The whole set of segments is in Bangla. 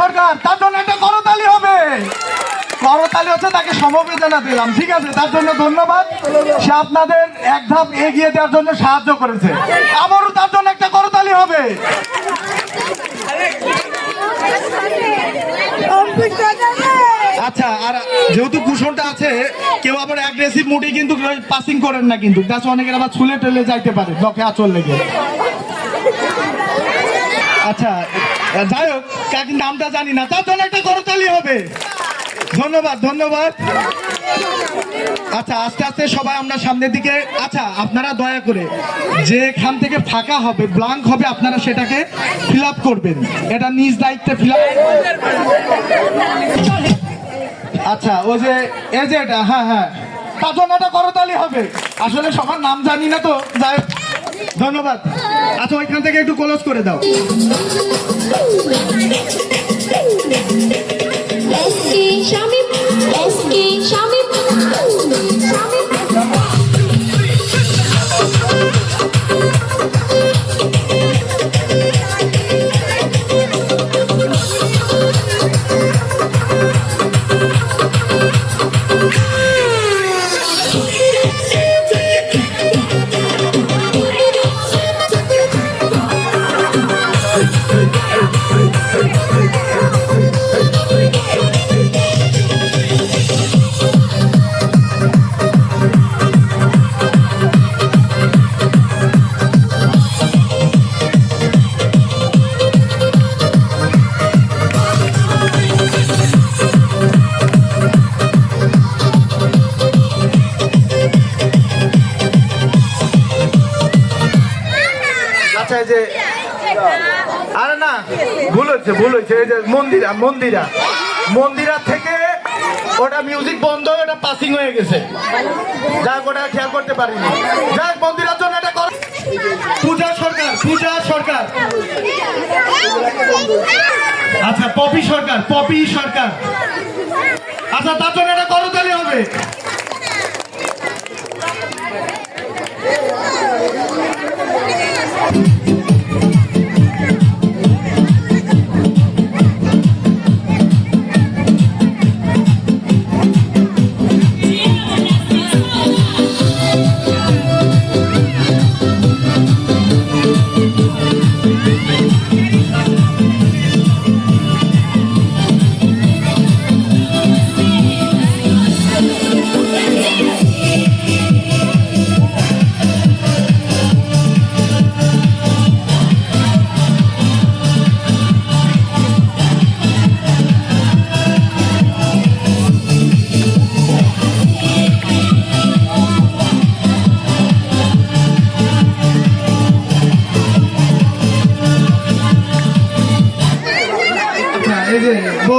সরকার, তার জন্য একটা করতালি হবে। করতালি হচ্ছে তাকে সমবেদনা দিলাম, ঠিক আছে? তার জন্য ধন্যবাদ। সে আপনাদের এক ধাপ এগিয়ে দেওয়ার জন্য সাহায্য করেছে। আবারও তার জন্য একটা করতালি হবে। আচ্ছা আর যেহেতু কুশনটা আছে, কেউ আবার অ্যাগ্রেসিভ মুডে কিন্তু পাসিং করেন না কিন্তু। গাছ অনেকের আবার ছুলে টেলে যাইতে পারে দকে আচল লেগে। আচ্ছা যাই হোক কাকি নামটা জানি না। তার জন্য একটা করতালি হবে। ধন্যবাদ ধন্যবাদ। আচ্ছা আস্তে আস্তে সবাই আমরা সামনের দিকে আচ্ছা আপনারা দয়া করে যে এখান থেকে ফাঁকা হবে ব্লাঙ্ক হবে, আপনারা সেটাকে ফিল করবেন। এটা নিজ দায়িত্বে ফিল আচ্ছা ওই যে, এই যে এটা হ্যাঁ হ্যাঁ। তার জন্য একটা করতালি হবে। আসলে সবার নাম জানি না তো, যাই ধন্যবাদ। আচ্ছা ওইখান থেকে একটু কলস করে দাও। স্বামী। যে, আরে না, ভুল হচ্ছে ভুল হচ্ছে, এই যে মন্দিরা মন্দিরা। মন্দিরা থেকে ওটা মিউজিক বন্ধ হয়ে, ওটা পাসিং হয়ে গেছে। যাক, ওটা খেয়াল করতে পারিনি। যাক, মন্দিরার জন্য এটা কর। পূজা সরকার পূজা সরকার। আচ্ছা পপি সরকার পপি সরকার। আচ্ছা তার জন্য এটা করতালি হবে।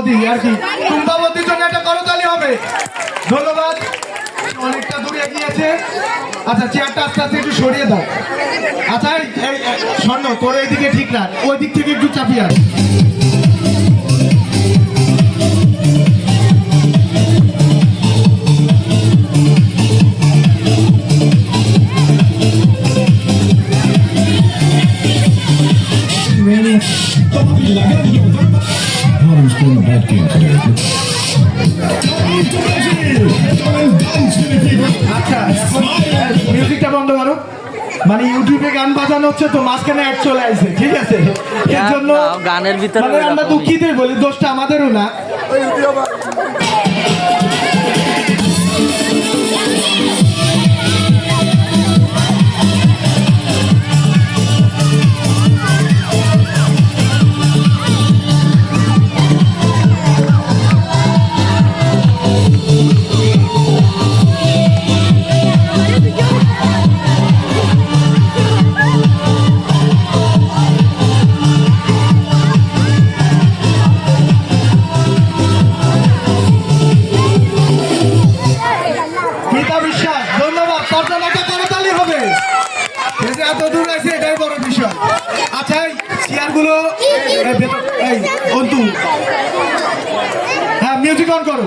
বৌদি আর কি? টুম্পা জন্য একটা করতালি হবে। ধন্যবাদ। অনেকটা দূরে এগিয়েছে। আচ্ছা চেয়ারটা আস্তে আস্তে একটু সরিয়ে দাও। আচ্ছা এই স্বর্ণ তোর এইদিকে ঠিক রাখ ওই দিক থেকে একটু চাপিয়ে আস। Harem's bad game today. আচ্ছা মিউজিকটা বন্ধ করো। মানে ইউটিউবে গান বাজানো হচ্ছে তো মাঝখানে অ্যাড চলে আসছে ঠিক আছে? এর জন্য গানের ভিতরে মানে আমরা দুঃখিত দুঃখিতই বলি দোষটা আমাদেরও না। অন্তু হ্যাঁ মিউজিক অন করো।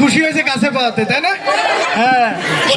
খুশি হয়েছে কাছে পাওয়াতে তাই না?